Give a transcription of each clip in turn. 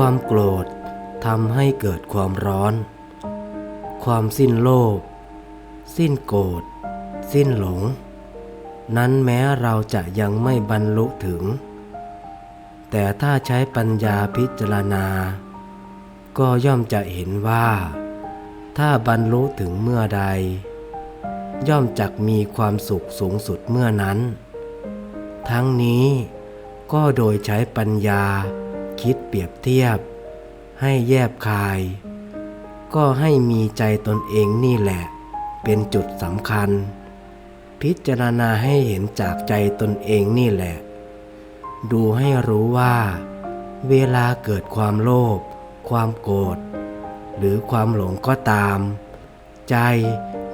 ความโกรธทำให้เกิดความร้อน ความสิ้นโลภ สิ้นโกรธ สิ้นหลง นั้นแม้เราจะยังไม่บรรลุถึง แต่ถ้าใช้ปัญญาพิจารณา ก็ย่อมจะเห็นว่า ถ้าบรรลุถึงเมื่อใด ย่อมจักมีความสุขสูงสุดเมื่อนั้น ทั้งนี้ก็โดยใช้ปัญญา คิดเปรียบเทียบ ให้แยบคาย ก็ให้มีใจตนเองนี่แหละ เป็นจุดสำคัญ พิจารณาให้เห็นจากใจตนเองนี่แหละ ดูให้รู้ว่า เวลาเกิดความโลภความโกรธหรือความหลงก็ตาม ใจ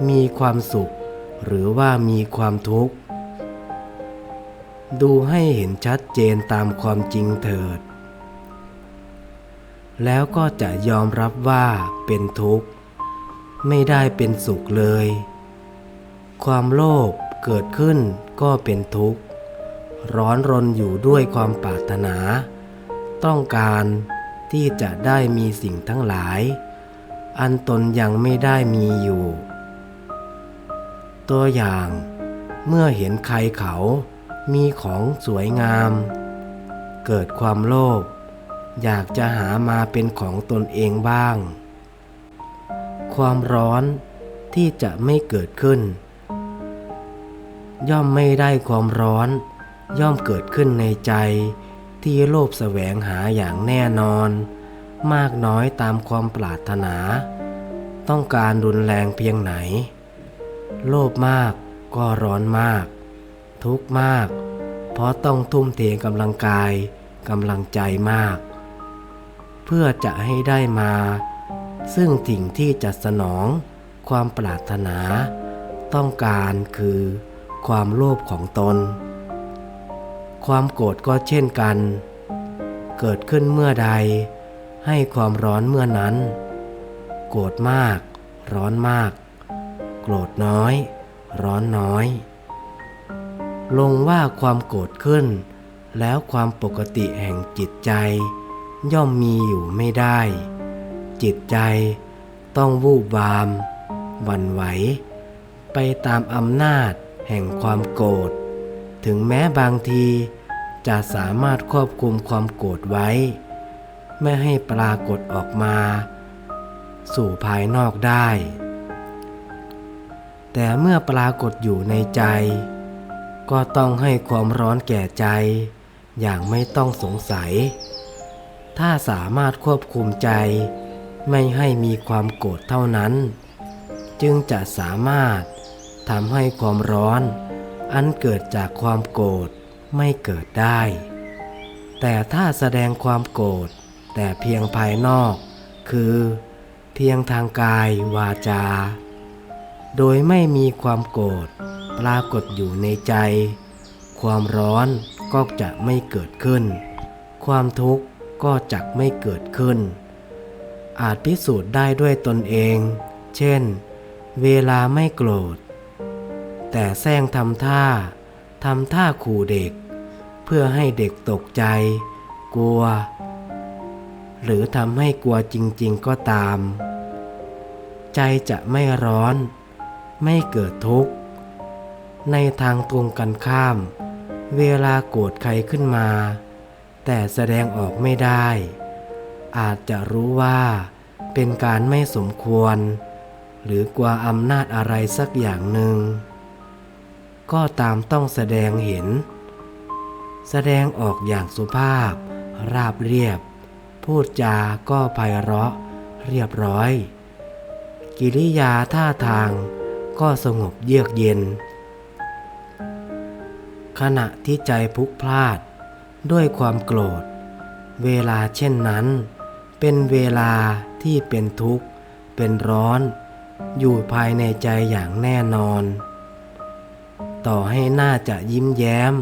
มีความสุข หรือว่ามีความทุกข์ ดูให้เห็นชัดเจนตามความจริงเถิด แล้วก็จะยอมรับว่าเป็นทุกข์ ไม่ได้เป็นสุขเลย ความโลภเกิดขึ้นก็เป็นทุกข์ ร้อนรนอยู่ด้วยความปรารถนา ต้องการที่จะได้มีสิ่งทั้งหลาย อันตนยังไม่ได้มีอยู่ ตัวอย่างเมื่อเห็นใครเขามีของสวยงาม เกิดความโลภ อยากจะหามาเป็นของตนเองบ้าง ความร้อนที่จะไม่เกิดขึ้น ย่อมไม่ได้ความร้อน ย่อมเกิดขึ้นในใจที่โลภแสวงหาอย่างแน่นอน มากน้อยตามความปรารถนา ต้องการรุนแรงเพียงไหน โลภมากก็ร้อนมาก ทุกข์มาก เพราะต้องทุ่มเทกำลังกายกำลังใจมาก พื่อจะให้ได้มา ซึ่งสิ่งที่จะสนองความปรารถนา ต้องการคือความโลภของตน ความโกรธก็เช่นกัน เกิดขึ้นเมื่อใด ให้ความร้อนเมื่อนั้น โกรธมาก ร้อนมาก โกรธน้อย ร้อนน้อย ลงว่าความโกรธขึ้น แล้วความปกติแห่งจิตใจ ย่อมมีอยู่ไม่ได้ จิตใจต้องวูบวามหวันไหว ไปตามอำนาจแห่งความโกรธ ถึงแม้บางทีจะสามารถควบคุมความโกรธไว้ ไม่ให้ปรากฏออกมา สู่ภายนอกได้ แต่เมื่อปรากฏอยู่ในใจ ก็ต้องให้ความร้อนแก่ใจ อย่างไม่ต้องสงสัย ถ้าสามารถควบคุมใจ ไม่ให้มีความโกรธเท่านั้น จึงจะสามารถทำให้ความร้อน อันเกิดจากความโกรธไม่เกิดได้ แต่ถ้าแสดงความโกรธแต่เพียงภายนอก คือ เพียงทางกายวาจา โดยไม่มีความโกรธปรากฏอยู่ในใจ ความร้อนก็จะไม่เกิดขึ้น ความทุกข์ ก็จะไม่เกิดขึ้น อาจพิสูจน์ได้ด้วยตนเอง เช่น เวลาไม่โกรธ แต่แซงทำท่าทำท่าขู่เด็ก เพื่อให้เด็กตกใจ กลัว หรือทำให้กลัวจริง ๆ ก็ตาม ใจจะไม่ร้อน ไม่เกิดทุกข์ ในทางตรงกันข้าม เวลาโกรธใครขึ้นมา แต่แสดงออกไม่ได้ อาจจะรู้ว่าเป็นการไม่สมควร หรือกลัวอำนาจอะไรสักอย่างหนึ่ง ก็ตามต้องแสดงเห็น แสดงออกอย่างสุภาพ ราบเรียบ พูดจาก็ไพเราะ เรียบร้อย กิริยาท่าทางก็สงบเยือกเย็น ขณะที่ใจพลุกพลาด ด้วยความโกรธ เวลาเช่นนั้น เป็นเวลาที่เป็นทุกข์ เป็นร้อน อยู่ภายในใจอย่างแน่นอน ต่อให้น่าจะยิ้มแย้ม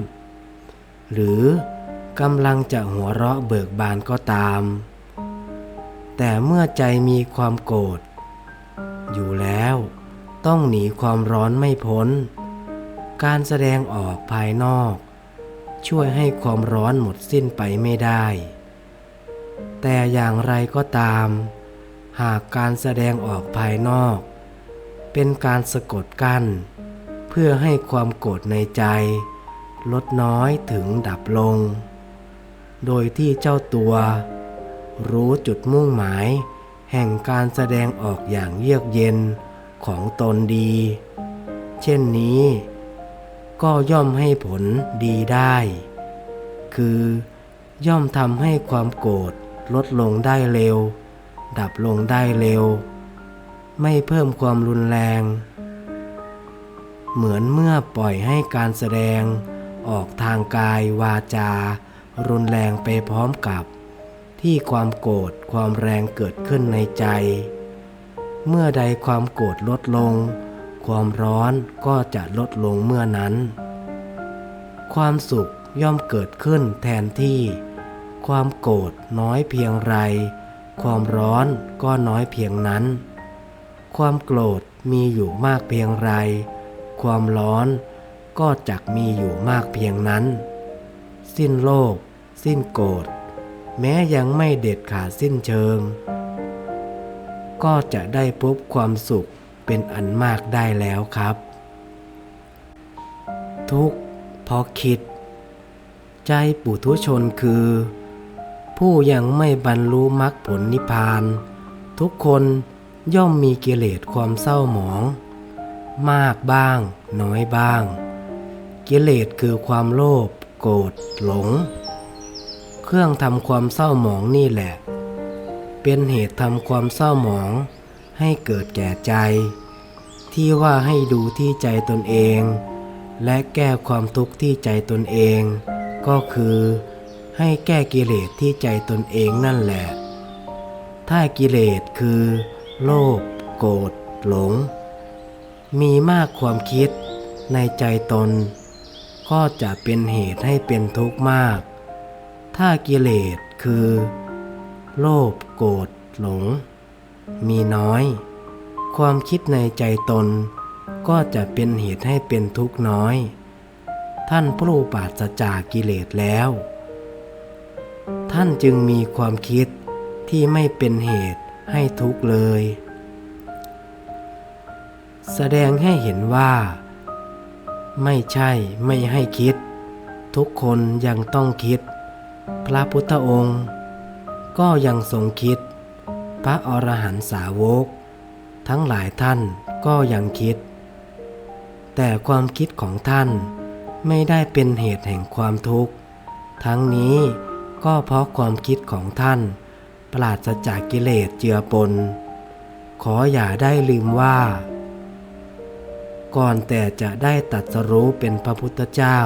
หรือกำลังจะหัวเราะเบิกบานก็ตาม แต่เมื่อใจมีความโกรธ อยู่แล้วต้องหนีความร้อนไม่พ้น การแสดงออกภายนอก ช่วยให้ความร้อนหมดสิ้นไปไม่ได้ แต่อย่างไรก็ตาม หากการแสดงออกภายนอก เป็นการสะกดกั้น เพื่อให้ความโกรธในใจ ลดน้อยถึงดับลง โดยที่เจ้าตัว รู้จุดมุ่งหมายแห่งการแสดงออกอย่างเยือกเย็นของตนดี เช่นนี้ ก็ย่อมให้ผลดีได้ คือย่อมทำให้ความโกรธลดลงได้เร็ว ดับลงได้เร็ว ไม่เพิ่มความรุนแรง เหมือนเมื่อปล่อยให้การแสดง ออกทางกายวาจา รุนแรงไปพร้อมกับ ที่ความโกรธความแรงเกิดขึ้นในใจ เมื่อใดความโกรธลดลง ความร้อนก็จะลดลงเมื่อนั้น ความสุขย่อมเกิดขึ้นแทนที่ ความโกรธน้อยเพียงไร ความร้อนก็น้อยเพียงนั้น ความโกรธมีอยู่มากเพียงไร ความร้อนก็จักมีอยู่มากเพียงนั้น สิ้นโลก สิ้นโกรธแม้ยังไม่เด็ดขาดสิ้นเชิง ก็จะได้พบความสุข เป็นอันมากได้แล้วครับ ทุกพราะคิด ใจปุถุชนคือ ผู้ยังไม่บรรลุมรรคผลนิพพาน ทุกคนย่อมมีกิเลสความเศร้าหมอง มากบ้าง น้อยบ้าง กิเลสคือความโลภโกรธหลง เครื่องทำความเศร้าหมองนี่แหละ เป็นเหตุทำความเศร้าหมองให้เกิดแก่ใจ ที่ว่าให้ดูที่ใจตนเอง และแก้ความทุกข์ที่ใจตนเอง ก็คือ ให้แก้กิเลสที่ใจตนเองนั่นแหละ ถ้ากิเลสคือ โลภโกรธหลง มีมากความคิดในใจตน ก็จะเป็นเหตุให้เป็นทุกข์มาก ถ้ากิเลสคือ โลภโกรธหลง มีน้อย ความคิดในใจตน ก็จะเป็นเหตุให้เป็นทุกข์น้อย ท่านผู้ปราศจากกิเลสแล้ว ท่านจึงมีความคิดที่ไม่เป็นเหตุให้ทุกข์เลย แสดงให้เห็นว่า ไม่ใช่ไม่ให้คิด ทุกคนยังต้องคิด พระพุทธองค์ ก็ยังทรงคิด พระอรหันตสาวก ทั้งหลายท่านก็ยังคิด แต่ความคิดของท่านไม่ได้เป็นเหตุแห่งความทุกข์ ทั้งนี้ก็เพราะความคิดของท่านปราศจากกิเลสเจือปน ขออย่าได้ลืมว่า ก่อนแต่จะได้ตัดสรู้เป็นพระพุทธเจ้า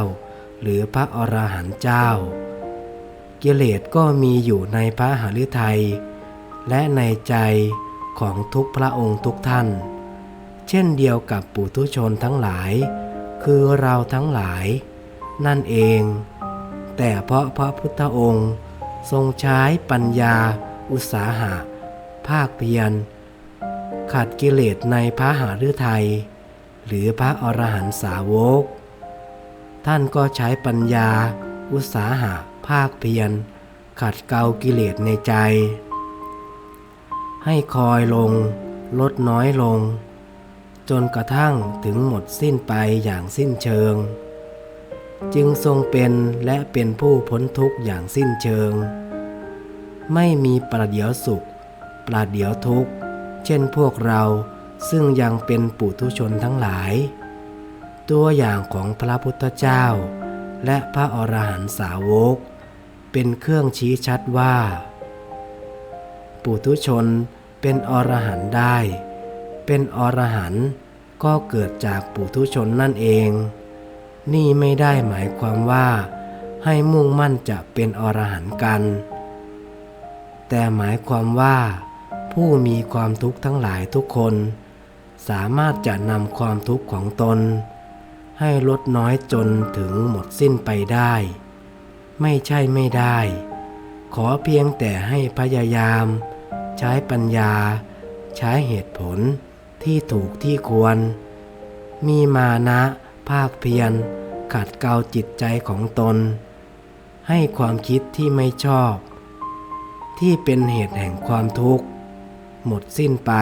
หรือพระอรหันต์เจ้า กิเลสก็มีอยู่ในพระหฤทัยและในใจ ของทุกพระองค์ทุกท่าน เช่นเดียวกับปุถุชนทั้งหลาย คือเราทั้งหลาย นั่นเอง แต่เพราะพระพุทธองค์ทรงใช้ปัญญา อุตสาหะ ภาคเพียร ขัดกิเลสในพระหฤทัยหรือพระอรหันตสาวก ท่านก็ใช้ปัญญา อุตสาหะ ภาคเพียร ขัดเกลากิเลสในใจ ให้คอยลง ลดน้อยลง จนกระทั่งถึงหมดสิ้นไปอย่างสิ้นเชิง จึงทรงเป็นและเป็นผู้พ้นทุกข์อย่างสิ้นเชิง ไม่มีประเดี๋ยวสุข ประเดี๋ยวทุกข์ เช่นพวกเราซึ่งยังเป็นปุถุชนทั้งหลาย ตัวอย่างของพระพุทธเจ้า และพระอรหันตสาวก เป็นเครื่องชี้ชัดว่า ปุถุชนเป็นอรหันต์ได้ เป็นอรหันต์ก็เกิดจากปุถุชนนั่นเอง นี่ไม่ได้หมายความว่า ให้มุ่งมั่นจะเป็นอรหันต์กัน แต่หมายความว่า ผู้มีความทุกข์ทั้งหลายทุกคน สามารถจะนำความทุกข์ของตน ให้ลดน้อยจนถึงหมดสิ้นไปได้ ไม่ใช่ไม่ได้ ขอเพียงแต่ให้พยายาม ใช้ปัญญา ใช้เหตุผลที่ถูกที่ควร มีมานะภาคเพียร ขัดเกลาจิตใจของตน ให้ความคิดที่ไม่ชอบทที่เป็นเหตุแห่งความทุกข์ หมดสิ้นไป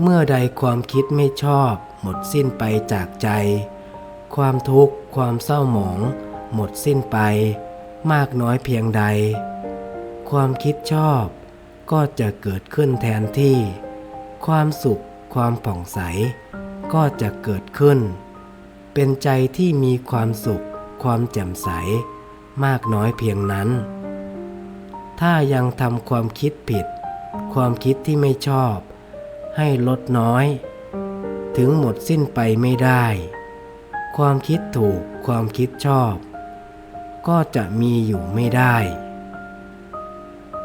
เมื่อใดความคิดไม่ชอบ หมดสิ้นไปจากใจ ความทุกข์ความเศร้าหมอง หมดสิ้นไป มากน้อยเพียงใด ความคิดชอบก็จะเกิดขึ้นแทนที่ ความสุข ความผ่องใส ก็จะเกิดขึ้น เป็นใจที่มีความสุข ความแจ่มใส มากน้อยเพียงนั้น ถ้ายังทำความคิดผิด ความคิดที่ไม่ชอบ ให้ลดน้อย ถึงหมดสิ้นไปไม่ได้ ความคิดถูก ความคิดชอบ ก็จะมีอยู่ไม่ได้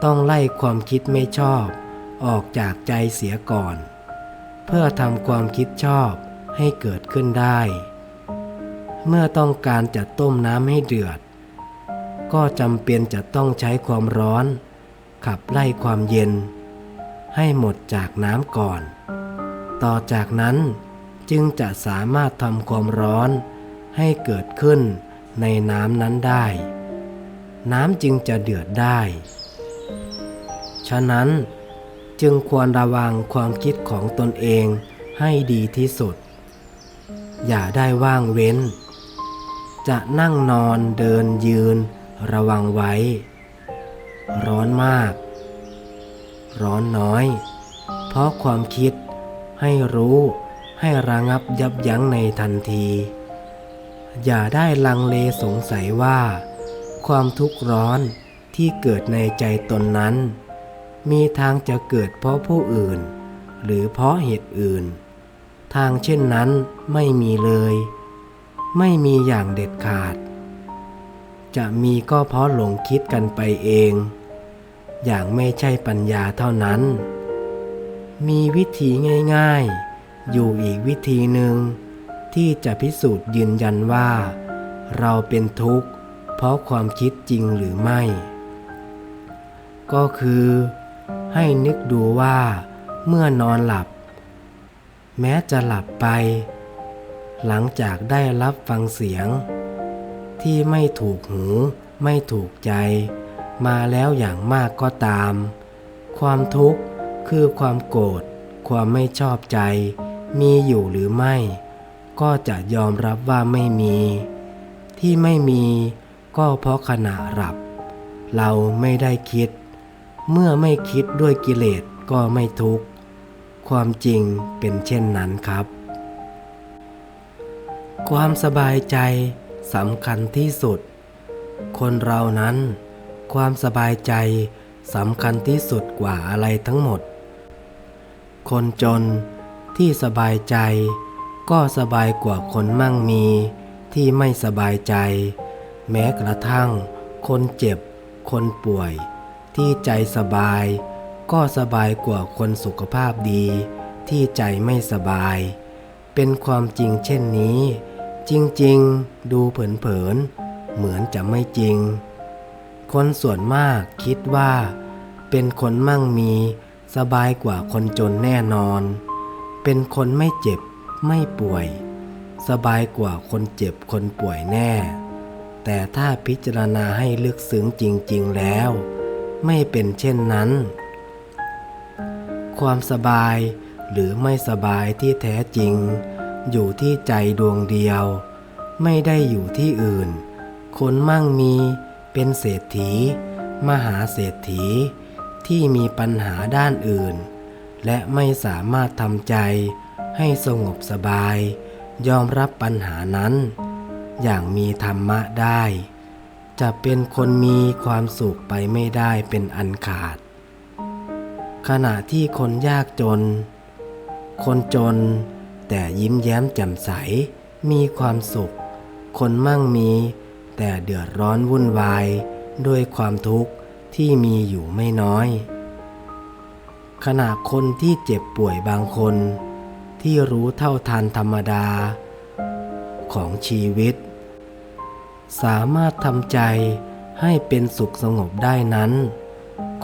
ต้องไล่ความคิดไม่ชอบ ออกจากใจเสียก่อน เพื่อทำความคิดชอบให้เกิดขึ้นได้ เมื่อต้องการจะต้มน้ำให้เดือด ก็จำเป็นจะต้องใช้ความร้อน ขับไล่ความเย็น ให้หมดจากน้ำก่อน ต่อจากนั้นจึงจะสามารถทำความร้อนให้เกิดขึ้นในน้ำนั้นได้ น้ำจึงจะเดือดได้ ฉะนั้นจึงควรระวังความคิดของตนเองให้ดีที่สุด อย่าได้ว่างเว้น จะนั่งนอนเดินยืนระวังไว้ ร้อนมาก ร้อนน้อย เพราะความคิดให้รู้ให้ระงับยับยั้งในทันที อย่าได้ลังเลสงสัยว่า ความทุกข์ร้อนที่เกิดในใจตนนั้น มีทางจะเกิดเพราะผู้อื่น หรือเพราะเหตุอื่น ทางเช่นนั้นไม่มีเลย ไม่มีอย่างเด็ดขาด จะมีก็เพราะหลงคิดกันไปเอง อย่างไม่ใช่ปัญญาเท่านั้น มีวิธีง่าย ๆ อยู่อีกวิธีหนึ่งที่จะพิสูจน์ยืนยันว่า เราเป็นทุกข์ เพราะความคิดจริงหรือไม่ ก็คือ ให้นึกดูว่าเมื่อนอนหลับ แม้จะหลับไป หลังจากได้รับฟังเสียง ที่ไม่ถูกหูไม่ถูกใจ มาแล้วอย่างมากก็ตาม ความทุกข์คือความโกรธความไม่ชอบใจ มีอยู่หรือไม่ ก็จะยอมรับว่าไม่มี ที่ไม่มีก็เพราะขณะหลับ เราไม่ได้คิด เมื่อไม่คิดด้วยกิเลสก็ไม่ทุกข์ ความจริงเป็นเช่นนั้นครับ ความสบายใจสำคัญที่สุด คนเรานั้น ความสบายใจสำคัญที่สุดกว่าอะไรทั้งหมด คนจนที่สบายใจ ก็สบายกว่าคนมั่งมีที่ไม่สบายใจ แม้กระทั่ง คนเจ็บ คนป่วย ที่ใจสบาย ก็สบายกว่าคนสุขภาพดี ที่ใจไม่สบาย เป็นความจริงเช่นนี้ จริงๆ ดูเผินๆ เหมือนจะไม่จริง คนส่วนมากคิดว่า เป็นคนมั่งมีสบายกว่าคนจนแน่นอน เป็นคนไม่เจ็บไม่ป่วย สบายกว่าคนเจ็บคนป่วยแน่ แต่ถ้าพิจารณาให้ลึกซึ้งจริง ๆ แล้ว ไม่เป็นเช่นนั้น ความสบายหรือไม่สบายที่แท้จริง อยู่ที่ใจดวงเดียว ไม่ได้อยู่ที่อื่น คนมั่งมีเป็นเศรษฐี มหาเศรษฐี ที่มีปัญหาด้านอื่น และไม่สามารถทำใจให้สงบสบาย ยอมรับปัญหานั้น อย่างมีธรรมะได้ จะเป็นคนมีความสุขไปไม่ได้เป็นอันขาด ขณะที่คนยากจน คนจนแต่ยิ้มแย้มแจ่มใส มีความสุข คนมั่งมี แต่เดือดร้อนวุ่นวาย ด้วยความทุกข์ที่มีอยู่ไม่น้อย ขณะคนที่เจ็บป่วยบางคน ที่รู้เท่าทันธรรมดา ของชีวิต สามารถทำใจให้เป็นสุขสงบได้นั้น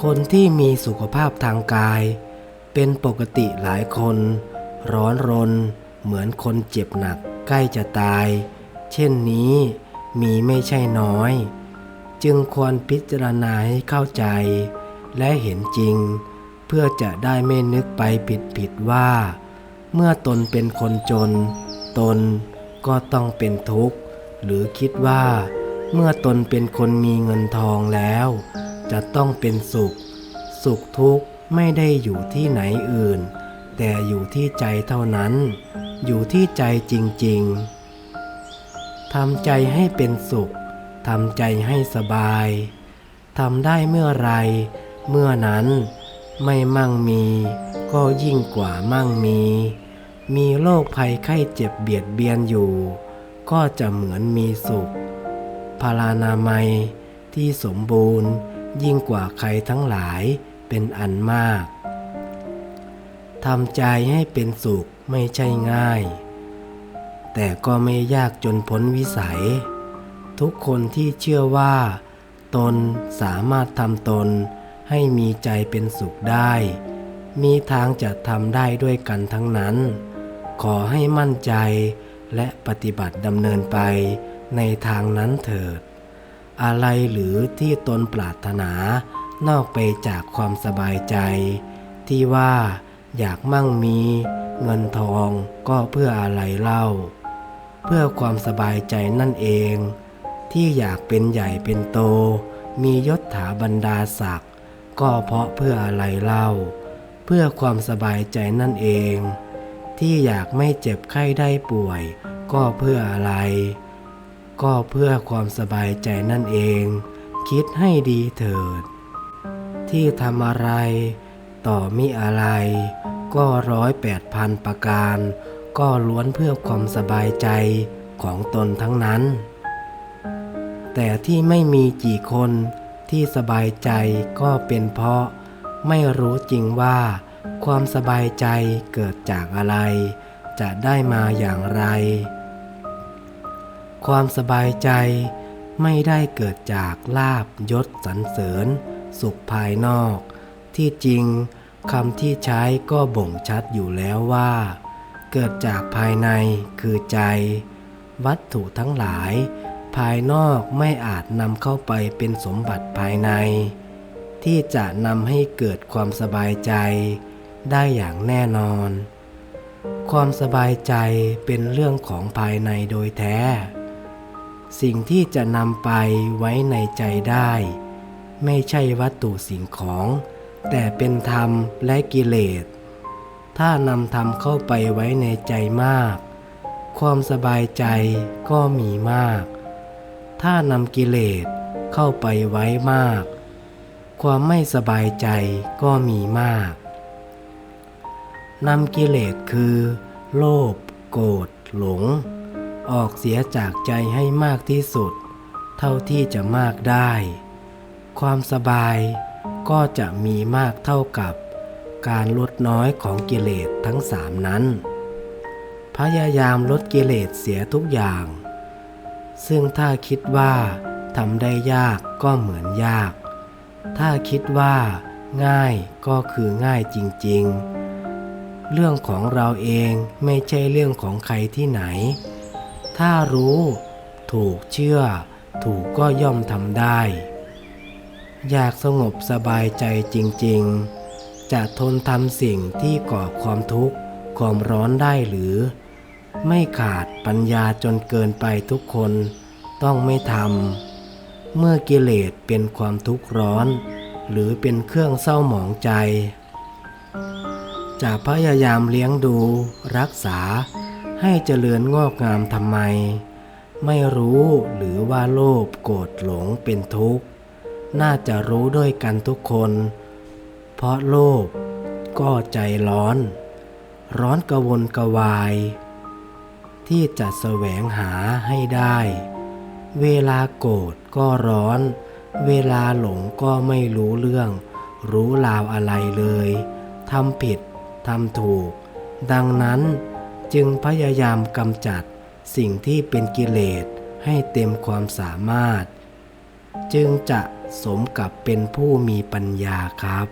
คนที่มีสุขภาพทางกาย เป็นปกติหลายคน ร้อนรน เหมือนคนเจ็บหนักใกล้จะตาย เช่นนี้มีไม่ใช่น้อย จึงควรพิจารณาให้เข้าใจ และเห็นจริง เพื่อจะได้ไม่นึกไปผิดผิดว่า เมื่อตนเป็นคนจน ตนก็ต้องเป็นทุกข์ หรือคิดว่า เมื่อตนเป็นคนมีเงินทองแล้ว จะต้องเป็นสุข สุขทุกข์ไม่ได้อยู่ที่ไหนอื่น แต่อยู่ที่ใจเท่านั้น อยู่ที่ใจจริงๆทำใจให้เป็นสุขทำใจให้สบายทำได้เมื่อไร เมื่อนั้นไม่มั่งมี ก็ยิ่งกว่ามั่งมี มีโรคภัยไข้เจ็บเบียดเบียนอยู่ ก็จะเหมือนมีสุข พารานามัยที่สมบูรณ์ยิ่งกว่าใครทั้งหลายเป็นอันมากทำใจให้เป็นสุขไม่ใช่ง่าย แต่ก็ไม่ยากจนพ้นวิสัย ทุกคนที่เชื่อว่า ตนสามารถทำตนให้มีใจเป็นสุขได้ มีทางจะทำได้ด้วยกันทั้งนั้น ขอให้มั่นใจ และปฏิบัติดำเนินไปในทางนั้นเถิด อะไรหรือที่ตนปรารถนานอกไปจากความสบายใจ ที่ว่าอยากมั่งมี เงินทองก็เพื่ออะไรเล่า เพื่อความสบายใจนั่นเอง ที่อยากเป็นใหญ่เป็นโต มียศถาบรรดาศักดิ์ก็เพราะเพื่ออะไรเล่า เพื่อความสบายใจนั่นเอง ที่อยากไม่เจ็บไข้ได้ป่วย ก็เพื่ออะไร ก็เพื่อความสบายใจนั่นเอง คิดให้ดีเถิด ที่ทำอะไร ต่อมิอะไร ก็ร้อยแปดพันประการ ก็ล้วนเพื่อความสบายใจของตนทั้งนั้น แต่ที่ไม่มีกี่คนที่สบายใจก็เป็นเพราะไม่รู้จริงว่า ความสบายใจเกิดจากอะไร จะได้มาอย่างไร ความสบายใจไม่ได้เกิดจากลาบยศสรรเสริญ สุขภายนอก ที่จริงคำที่ใช้ก็บ่งชัดอยู่แล้วว่า เกิดจากภายในคือใจ วัตถุทั้งหลาย ภายนอกไม่อาจนำเข้าไปเป็นสมบัติภายใน ที่จะนำให้เกิดความสบายใจ ได้อย่างแน่นอน ความสบายใจเป็นเรื่องของภายในโดยแท้ สิ่งที่จะนำไปไว้ในใจได้ ไม่ใช่วัตถุสิ่งของ แต่เป็นธรรมและกิเลส ถ้านำธรรมเข้าไปไว้ในใจมาก ความสบายใจก็มีมาก ถ้านำกิเลสเข้าไปไว้มาก ความไม่สบายใจก็มีมาก นำกิเลสคือ โลภโกรธหลง ออกเสียจากใจให้มากที่สุด เท่าที่จะมากได้ ความสบายก็จะมีมากเท่ากับการลดน้อยของกิเลสทั้งสามนั้น พยายามลดกิเลสเสียทุกอย่าง ซึ่งถ้าคิดว่าทำได้ยากก็เหมือนยาก ถ้าคิดว่า ง่ายก็คือง่ายจริง ๆ เรื่องของเราเองไม่ใช่เรื่องของใครที่ไหน ถ้ารู้ ถูกเชื่อ ถูกก็ย่อมทำได้ อยากสงบสบายใจจริง ๆ จะทนทำสิ่งที่ก่อความทุกข์ความร้อนได้หรือ ไม่ขาดปัญญาจนเกินไปทุกคนต้องไม่ทำเมื่อกิเลสเป็นความทุกข์ร้อน หรือเป็นเครื่องเศร้าหมองใจ จะพยายามเลี้ยงดูรักษาให้เจริญงอกงามทำไม ไม่รู้หรือว่าโลภโกรธหลงเป็นทุกข์ น่าจะรู้ด้วยกันทุกคน เพราะโลภก็ใจร้อน ร้อนกระวนกระวาย ที่จะแสวงหาให้ได้ เวลาโกรธก็ร้อน เวลาหลงก็ไม่รู้เรื่อง รู้ราวอะไรเลยทำผิด ทำถูก ดังนั้นจึงพยายามกำจัดสิ่งที่เป็นกิเลสให้เต็มความสามารถ จึงจะสมกับเป็นผู้มีปัญญาครับ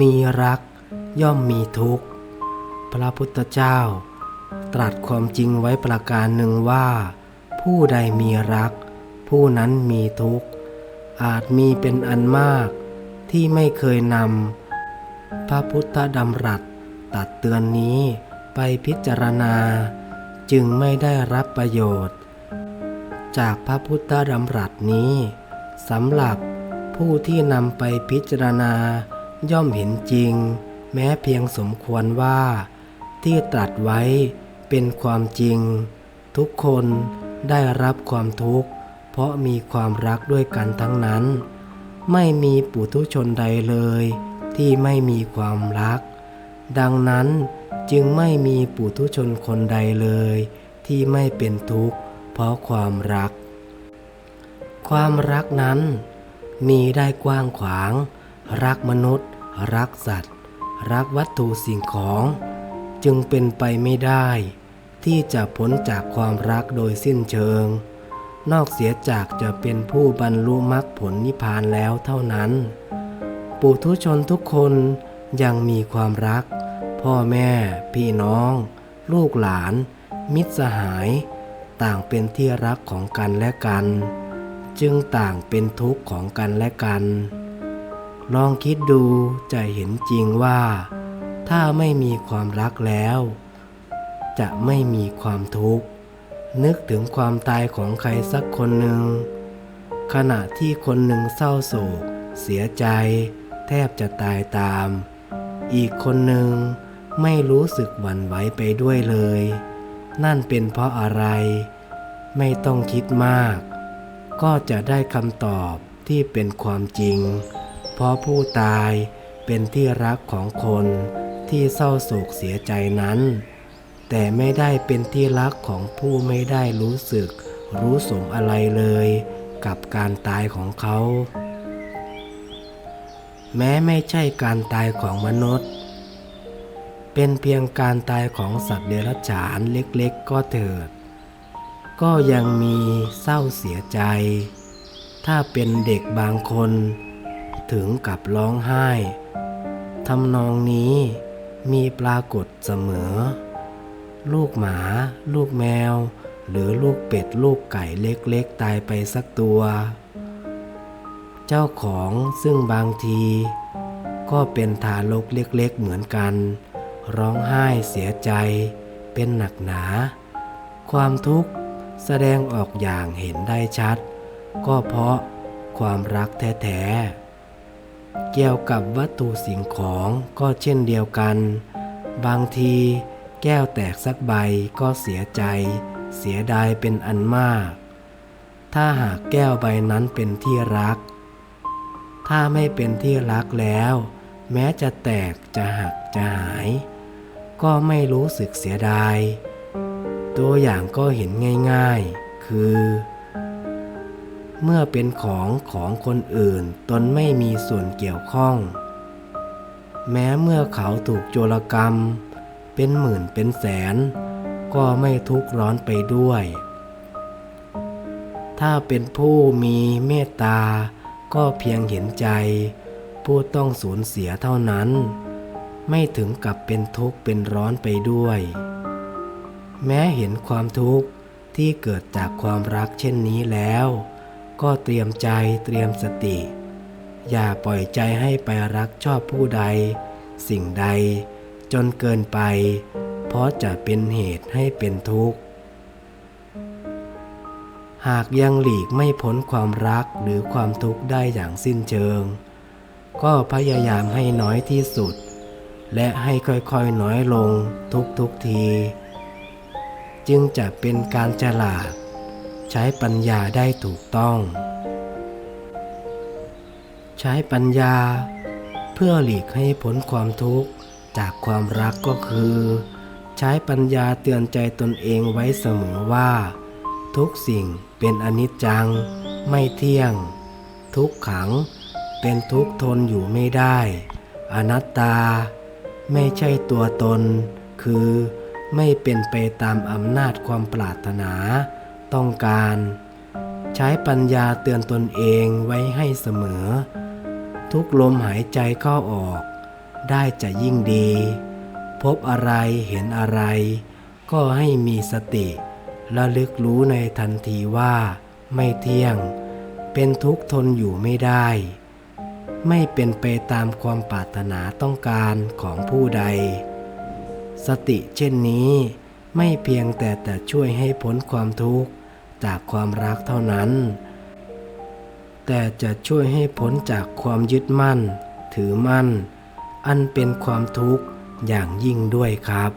มีรักย่อมมีทุกข์ พระพุทธเจ้า ตรัสความจริงไว้ประการหนึ่งว่า ผู้ใดมีรัก ผู้นั้นมีทุกข์ อาจมีเป็นอันมากที่ไม่เคยนำ พระพุทธดำรัสตัดเตือนนี้ไปพิจารณา จึงไม่ได้รับประโยชน์ จากพระพุทธดำรัสนี้สำหรับผู้ที่นำไปพิจารณาย่อมเห็นจริง แม้เพียงสมควรว่า ที่ตรัสไว้เป็นความจริง ทุกคนได้รับความทุกข์ เพราะมีความรักด้วยกันทั้งนั้น ไม่มีปุถุชนใดเลย ที่ไม่มีความรัก ดังนั้นจึงไม่มีปุถุชนคนใดเลย ที่ไม่เป็นทุกข์เพราะความรัก ความรักนั้น มีได้กว้างขวาง รักมนุษย์ รักสัตว์ รักวัตถุสิ่งของ จึงเป็นไปไม่ได้ ที่จะพ้นจากความรักโดยสิ้นเชิง นอกเสียจากจะเป็นผู้บรรลุมรรคผลนิพพานแล้วเท่านั้น ปุถุชนทุกคนยังมีความรัก พ่อแม่ พี่น้อง ลูกหลาน มิตรสหาย ต่างเป็นที่รักของกันและกัน จึงต่างเป็นทุกข์ของกันและกัน ลองคิดดูจะเห็นจริงว่า ถ้าไม่มีความรักแล้ว จะไม่มีความทุกข์ นึกถึงความตายของใครสักคนหนึ่งขณะที่คนหนึ่งเศร้าโศก เสียใจ ทบจะตายตาม อีกคนหนึ่งไม่รู้สึกหวั่นไหวไปด้วยเลย นั่นเป็นเพราะอะไร ไม่ต้องคิดมาก ก็จะได้คำตอบที่เป็นความจริง เพราะผู้ตายเป็นที่รักของคนที่เศร้าโศกเสียใจนั้น แต่ไม่ได้เป็นที่รักของผู้ไม่ได้รู้สึก รู้สมอะไรเลย กับการตายของเขา แม้ไม่ใช่การตายของมนุษย์ เป็นเพียงการตายของสัตว์เดรัจฉานเล็กๆ ก็เถิด ก็ยังมีเศร้าเสียใจ ถ้าเป็นเด็กบางคน ถึงกับร้องไห้ทำนองนี้มีปรากฏเสมอ ลูกหมา ลูกแมว หรือลูกเป็ด ลูกไก่เล็กๆ ตายไปสักตัว เจ้าของซึ่งบางที ก็เป็นทารกเล็กๆเหมือนกัน ร้องไห้เสียใจ เป็นหนักหนา ความทุกข์แสดงออกอย่างเห็นได้ชัด ก็เพราะความรักแท้ๆ เกี่ยวกับวัตถุสิ่งของก็เช่นเดียวกัน บางทีแก้วแตกสักใบก็เสียใจ เสียดายเป็นอันมาก ถ้าหากแก้วใบนั้นเป็นที่รัก ถ้าไม่เป็นที่รักแล้ว แม้จะแตกจะหักจะหาย ก็ไม่รู้สึกเสียดาย ตัวอย่างก็เห็นง่ายๆ คือ เมื่อเป็นของของคนอื่นตนไม่มีส่วนเกี่ยวข้อง แม้เมื่อเขาถูกโจรกรรม เป็นหมื่นเป็นแสน ก็ไม่ทุกข์ร้อนไปด้วย ถ้าเป็นผู้มีเมตตา ก็เพียงเห็นใจ ผู้ต้องสูญเสียเท่านั้น ไม่ถึงกับเป็นทุกข์เป็นร้อนไปด้วย แม้เห็นความทุกข์ที่เกิดจากความรักเช่นนี้แล้ว ก็เตรียมใจเตรียมสติ อย่าปล่อยใจให้ไปรักชอบผู้ใด สิ่งใด จนเกินไป เพราะจะเป็นเหตุให้เป็นทุกข์ หากยังหลีกไม่พ้นความรักหรือความทุกข์ได้อย่างสิ้นเชิง ก็พยายามให้น้อยที่สุด และให้ค่อยๆน้อยลงทุกๆที จึงจะเป็นการฉลาด ใช้ปัญญาได้ถูกต้อง ใช้ปัญญา เพื่อหลีกให้พ้นความทุกข์จากความรักก็คือ ใช้ปัญญาเตือนใจตนเองไว้เสมอว่า ทุกสิ่ง เป็นอนิจจัง ไม่เที่ยง ทุกขัง เป็นทุกทนอยู่ไม่ได้ อนัตตา ไม่ใช่ตัวตน คือไม่เป็นไปตามอำนาจความปรารถนา ต้องการ ใช้ปัญญาเตือนตนเองไว้ให้เสมอ ทุกลมหายใจเข้าออก ได้จะยิ่งดี พบอะไรเห็นอะไร ก็ให้มีสติ ระลึกรู้ในทันทีว่าไม่เที่ยง เป็นทุกข์ทนอยู่ไม่ได้ ไม่เป็นไปตามความปรารถนาต้องการของผู้ใด สติเช่นนี้ไม่เพียงแต่แต่ช่วยให้พ้นความทุกข์จากความรักเท่านั้น แต่จะช่วยให้พ้นจากความยึดมั่น ถือมั่น อันเป็นความทุกข์อย่างยิ่งด้วยครับ